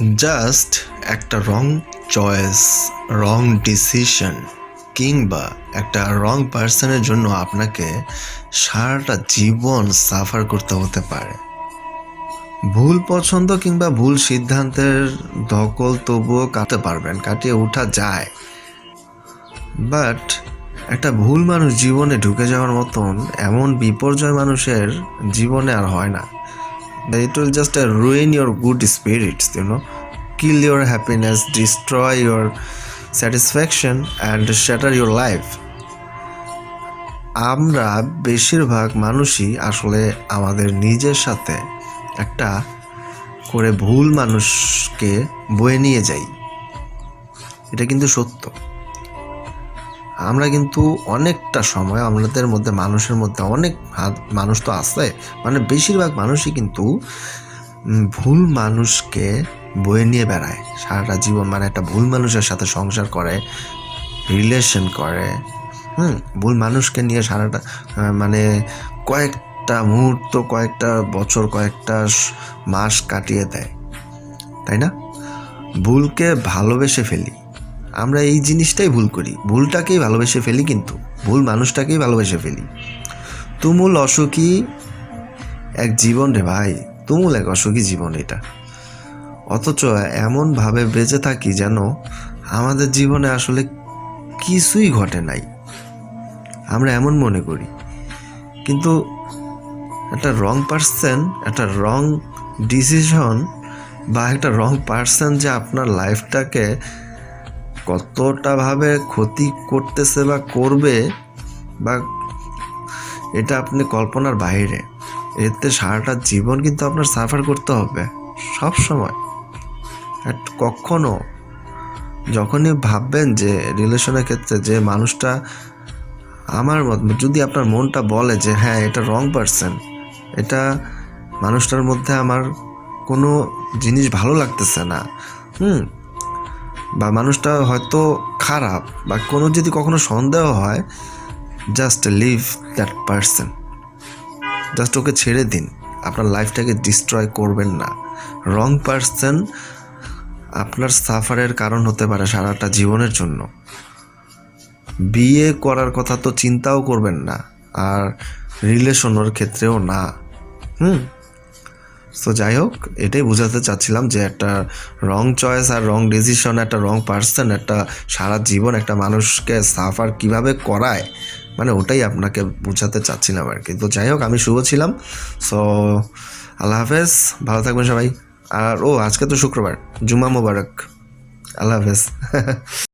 Just একটা রং choice, রং decision, কিংবা একটা রং পার্সনের জন্য আপনাকে সারাটা জীবন সাফার করতে হতে পারে। ভুল পছন্দ কিংবা ভুল সিদ্ধান্তের দখল তবুও কাটতে পারবেন, কাটিয়ে ওঠা যায়। বাট একটা ভুল মানুষ জীবনে ঢুকে যাওয়ার মতন এমন বিপর্যয় মানুষের জীবনে আর হয় না। It will just uh, ruin your good spirits you know kill your happiness destroy your satisfaction and shatter your life আমরা বেশিরভাগ মানুষই আসলে আমাদের নিজের সাথে একটা করে ভুল মানুষকে বয়ে নিয়ে যাই এটা কিন্তু সত্য আমরা কিন্তু অনেকটা সময় আমাদের মধ্যে, মানুষের মধ্যে অনেক মানুষ তো আছে মানে বেশিরভাগ মানুষই কিন্তু ভুল মানুষকে বয়ে নিয়ে বেড়ায়। সারাটা জীবন মানে একটা ভুল মানুষের সাথে সংসার করে রিলেশন করে, হুম? ভুল মানুষকে নিয়ে সারাটা মানে কয়েকটা মুহূর্ত, কয়েকটা বছর, কয়েকটা মাস কাটিয়ে দেয়। তাই না? ভুলকে ভালোবেসে ফেলি। আমরা এই জিনিসটাই ভুল করি। ভুলটাকেই ভালোবেসে ফেলি কিন্তু। ভুল মানুষটাকেই ভালোবেসে ফেলি। তুমুল অসুখী এক জীবন রে ভাই। তুমুল এক অসুখী জীবন এটা। অথচ এমনভাবে বেঁচে থাকি যেন আমাদের জীবনে আসলে কিছুই ঘটে নাই। আমরা এমন মনে করি। কিন্তু একটা রং পার্সন একটা রং ডিসিশন বা একটা রং পার্সন যে আপনার লাইফটাকে কতটা ভাবে ক্ষতি করতেছে বা করবে বা এটা আপনি কল্পনার বাইরে। এতে সারাটা জীবন কিন্তু আপনার সাফার করতে হবে সব সময়। কখনো যখনই ভাববেন যে রিলেশনের ক্ষেত্রে যে মানুষটা আমার মত যদি আপনার মনটা বলে যে হ্যাঁ এটা রং পার্সন এটা মানুষটার মধ্যে আমার কোনো জিনিস ভালো লাগতেছে না, হুম বা মানুষটা হয়তো খারাপ বা কোনো যদি কখনো সন্দেহ হয় just leave that person just ওকে ছেড়ে দিন। আপনার লাইফটাকে ডিস্ট্রয় করবেন না। রং পার্সন আপনার সাফারের কারণ হতে পারে সারাটা জীবনের জন্য। বিয়ে করার কথা তো চিন্তাও করবেন না। আর রিলেশনের ক্ষেত্রেও না। হুম? তো যাই হোক এটাই বোঝাতে চাচ্ছিলাম যে একটা রং চয়েস আর রং ডিসিশন একটা রং পার্সন একটা সারা জীবন একটা মানুষকে সাফার কীভাবে করায় মানে ওটাই আপনাকে বোঝাতে চাচ্ছিলাম আর কি। তো যাই হোক আমি শুভ ছিলাম। সো আল্লাহ হাফেজ, ভালো থাকবেন সবাই। আর, ও, আজকে তো শুক্রবার জুমা মোবারক। আল্লাহ হাফেজ।